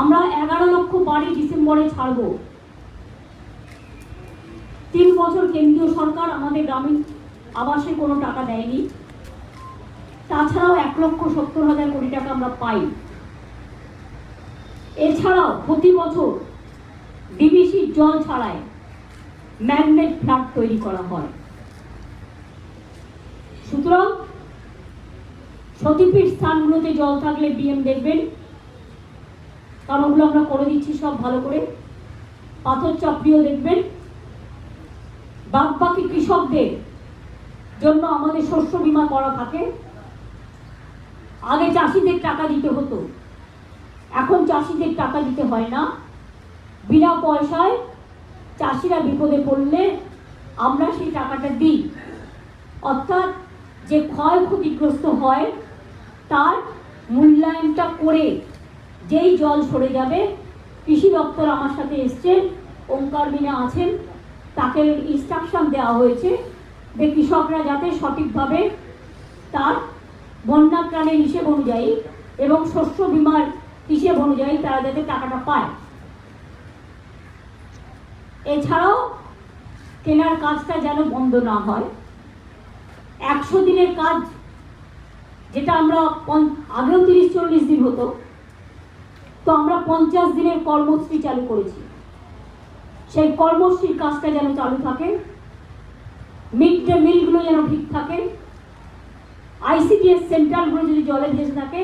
আমরা এগারো লক্ষ বাড়ি ডিসেম্বরে ছাড়ব। তিন বছর কেন্দ্রীয় সরকার আমাদের গ্রামীণ আবাসে কোনো টাকা দেয়নি। তাছাড়াও এক লক্ষ সত্তর হাজার কোটি টাকা আমরা পাই। এছাড়াও প্রতি বছর ডিবিসির জল ছাড়ায় ম্যাগনেট ফ্ল্যাট তৈরি করা হয়। সুতরাং সতীপীঠ স্থানগুলোতে জল থাকলে ডিএম দেখবেন। কারণ ওগুলো আমরা করে দিচ্ছি, সব ভালো করে। পাথর চাপড়িও দেখবেন। বাদ বাকি কৃষকদের জন্য আমাদের শস্য বীমা করা থাকে। আগে চাষিদের টাকা দিতে হতো। এখন চাষিদের টাকা দিতে হয় না। বিনা পয়সায় চাষিরা বিপদে পড়লে আমরা সেই টাকাটা দিই। অর্থাৎ যে ক্ষয় ক্ষতিগ্রস্ত হয়, তার মূল্যায়নটা করে যেই জল সরে যাবে, কৃষি দপ্তর আমার সাথে এসছেন ওঙ্কার মিনা আছেন, তাকে ইনস্ট্রাকশন দেওয়া হয়েছে যে কৃষকরা যাতে সঠিকভাবে তার বন্যা প্রাণের হিসেব অনুযায়ী এবং শস্য বীমার হিসেব অনুযায়ী তারা যাতে টাকাটা পায়। এছাড়াও কেনার কাজটা যেন বন্ধ না হয়। একশো দিনের কাজ, যেটা আমরা আগেও তিরিশ চল্লিশ দিন হতো তো আমরা পঞ্চাশ দিনের কর্মশ্রী চালু করেছি। সেই কর্মশ্রীর কাজটা যেন চালু থাকে, মিড ডে মিলগুলো যেন ঠিক থাকে, আইসিডিএস সেন্টারগুলো যদি জলে ভেসে থাকে,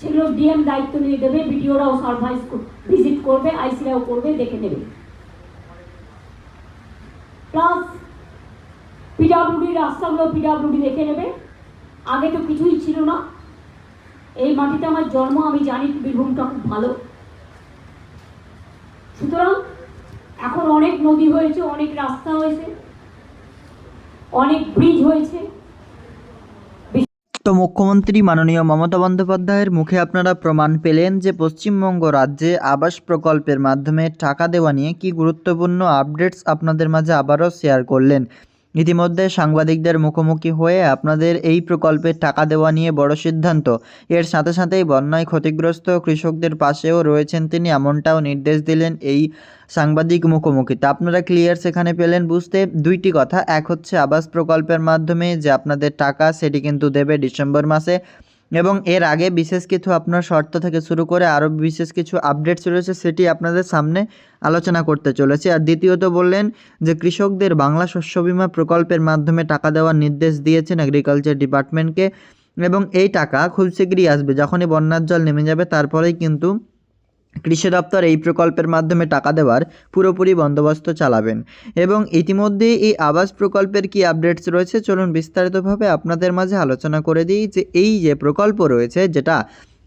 সেগুলো ডিএম দায়িত্ব নিয়ে দেবে, বিডিওরাও সার্ভাইস ভিজিট করবে, আইসিরাও করবে, দেখে নেবে। প্লাস পিডাব্লিউডি রাস্তাগুলো পিডাব্লিউডি দেখে নেবে। আগে তো কিছুই ছিল না। এই মাটিতে আমার জন্ম, আমি জানি বীরভূমটা খুব ভালো। সুতরাং এখন অনেক নদী হয়েছে, অনেক রাস্তা হয়েছে, অনেক ব্রিজ হয়েছে। তো মুখ্যমন্ত্রী মাননীয় মমতা বন্দ্যোপাধ্যায়ের মুখে আপনারা প্রমাণ পেলেন যে পশ্চিমবঙ্গ রাজ্যে আবাস প্রকল্পের মাধ্যমে টাকা দেওয়া নিয়ে কি গুরুত্বপূর্ণ আপডেটস আপনাদের মাঝে আবারও শেয়ার করলেন। ইতিমধ্যে সাংবাদিকদের মুখোমুখি হয়ে আপনাদের এই প্রকল্পের টাকা দেওয়া নিয়ে বড় সিদ্ধান্ত। এর সাথে সাথেই বন্যায় ক্ষতিগ্রস্ত কৃষকদের পাশেও রয়েছেন তিনি, এমনটাও নির্দেশ দিলেন এই সাংবাদিক মুখোমুখি। তা আপনারা ক্লিয়ার সেখানে পেলেন, বুঝতে দুইটি কথা। এক হচ্ছে আবাস প্রকল্পের মাধ্যমে যে আপনাদের টাকা, সেটি কিন্তু দেবে ডিসেম্বর মাসে। এবং এর আগে বিশেষ কিছু আপনার শর্ত থেকে শুরু করে আরও বিশেষ কিছু আপডেট চলেছে সেটি আপনাদের সামনে আলোচনা করতে চলেছে। আর দ্বিতীয়ত বললেন যে কৃষকদের বাংলা শস্য বিমা প্রকল্পের মাধ্যমে টাকা দেওয়ার নির্দেশ দিয়েছেন এগ্রিকালচার ডিপার্টমেন্টকে এবং এই টাকা খুব শীঘ্রই আসবে, যখনই বন্যার জল নেমে যাবে, তারপরেই কিন্তু কৃষি দপ্তর এই প্রকল্পের মাধ্যমে টাকা দেওয়ার পুরোপুরি বন্দোবস্ত চালাবেন। এবং ইতিমধ্যে এই আবাস প্রকল্পের কি আপডেটস রয়েছে, চলুন বিস্তারিতভাবে আপনাদের মাঝে আলোচনা করে দিই যে এই যে প্রকল্প রয়েছে, যেটা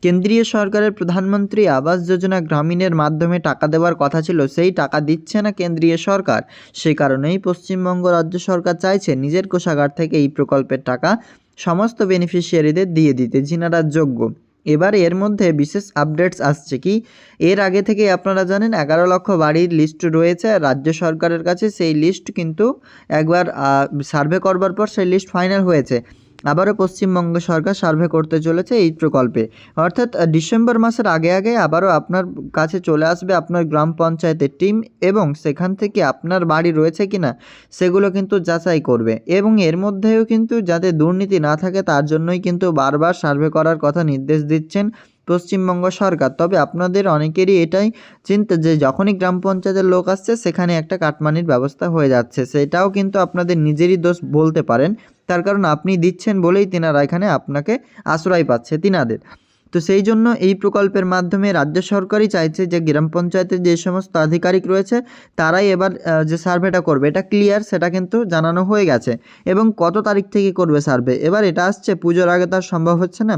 কেন্দ্রীয় সরকারের প্রধানমন্ত্রী আবাস যোজনা গ্রামীণের মাধ্যমে টাকা দেওয়ার কথা ছিল, সেই টাকা দিচ্ছে না কেন্দ্রীয় সরকার। সেই কারণেই পশ্চিমবঙ্গ রাজ্য সরকার চাইছে নিজের কোষাগার থেকে এই প্রকল্পের টাকা সমস্ত বেনিফিশিয়ারিদের দিয়ে দিতে, যিনারা যোগ্য। এবার এর মধ্যে বিশেষ আপডেটস আসছে কি? এর আগে থেকে আপনারা জানেন এগারো লক্ষ বাড়ির লিস্ট রয়েছে রাজ্য সরকারের কাছে সেই লিস্ট কিন্তু একবার সার্ভে করবার পর সেই লিস্ট ফাইনাল হয়েছে। আবারও পশ্চিমবঙ্গ সরকার সার্ভে করতে চলেছে এই প্রকল্পে। অর্থাৎ ডিসেম্বর মাসের আগে আগে আবারও আপনার কাছে চলে আসবে আপনার গ্রাম পঞ্চায়েতের টিম এবং সেখান থেকে আপনার বাড়ি রয়েছে কি না সেগুলো কিন্তু যাচাই করবে। এবং এর মধ্যেও কিন্তু যাতে দুর্নীতি না থাকে তার জন্যই কিন্তু বারবার সার্ভে করার কথা নির্দেশ দিচ্ছেন পশ্চিমবঙ্গ সরকার। তবে আপনাদের অনেকেরই এটাই চিন্তা যে, যখনই গ্রাম পঞ্চায়েতের লোক আসছে, সেখানে একটা কাটমানির ব্যবস্থা হয়ে যাচ্ছে। সেটাও কিন্তু আপনাদের নিজেরই দোষ বলতে পারেন। তার কারণ আপনি দিচ্ছেন বলেই তিনারা এখানে আপনাকে আশ্রয় পাচ্ছে, তিনাদের। তো সেই জন্য এই প্রকল্পের মাধ্যমে রাজ্য সরকারই চাইছে যে, গ্রাম পঞ্চায়েতের যে সমস্ত আধিকারিক রয়েছে, তারাই এবার যে সার্ভেটা করবে, এটা ক্লিয়ার, সেটা কিন্তু জানানো হয়ে গেছে। এবং কত তারিখ থেকে করবে সার্ভে? এবার এটা আসছে, পুজোর আগে তার সম্ভব হচ্ছে না।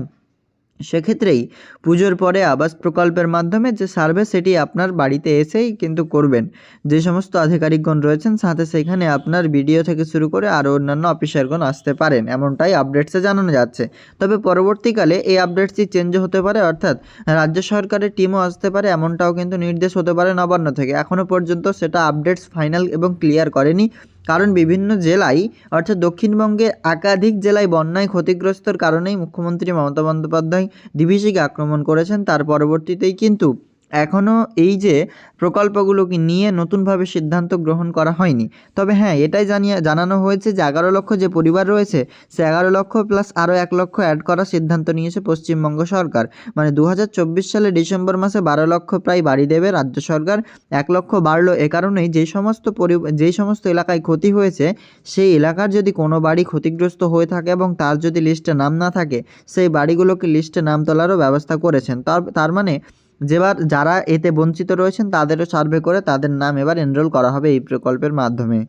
সেক্ষেত্রেই পুজোর পরে আবাস প্রকল্পের মাধ্যমে যে সার্ভে, সেটি আপনার বাড়িতে এসেই কিন্তু করবেন। যে সমস্ত আধিকারিকগণ রয়েছেন, সাথে সেখানে আপনার ভিডিও থেকে শুরু করে আরও অন্যান্য অফিসারগণ আসতে পারেন। এমনটাই আপডেটসে জানানো যাচ্ছে। তবে পরবর্তীকালে এই আপডেটসটি চেঞ্জ হতে পারে, অর্থাৎ রাজ্য সরকারের টিমও আসতে পারে, এমনটাও কিন্তু নির্দেশ হতে পারে নবান্ন থেকে। এখনও পর্যন্ত সেটা আপডেটস ফাইনাল এবং ক্লিয়ার করেনি। কারণ বিভিন্ন জেলায়, অর্থাৎ দক্ষিণবঙ্গের একাধিক জেলায় বন্যায় ক্ষতিগ্রস্তর কারণেই মুখ্যমন্ত্রী মমতা বন্দ্যোপাধ্যায় ডিভিসিকে আক্রমণ করেছেন, তার পরবর্তীতেই কিন্তু এখনও এই যে প্রকল্পগুলোকে নিয়ে নতুনভাবে সিদ্ধান্ত গ্রহণ করা হয়নি। তবে হ্যাঁ এটাই জানিয়ে, জানানো হয়েছে যে এগারো লক্ষ যে পরিবার রয়েছে, সে এগারো লক্ষ প্লাস আরও এক লক্ষ অ্যাড করার সিদ্ধান্ত নিয়েছে পশ্চিমবঙ্গ সরকার। মানে দু হাজার চব্বিশ সালে ডিসেম্বর মাসে বারো লক্ষ প্রায় বাড়ি দেবে রাজ্য সরকার, এক লক্ষ বাড়লো এ কারণেই যে সমস্ত পরি যেই সমস্ত এলাকায় ক্ষতি হয়েছে, সেই এলাকার যদি কোনো বাড়ি ক্ষতিগ্রস্ত হয়ে থাকে এবং তার যদি লিস্টে নাম না থাকে, সেই বাড়িগুলোকে লিস্টে নাম তোলারও ব্যবস্থা করেছেন। তার তার মানে যেবার যারা এতে বঞ্চিত রয়েছেন, তাদেরও সার্ভে করে তাদের নাম এবার এনরোল করা হবে এই প্রকল্পের মাধ্যমে।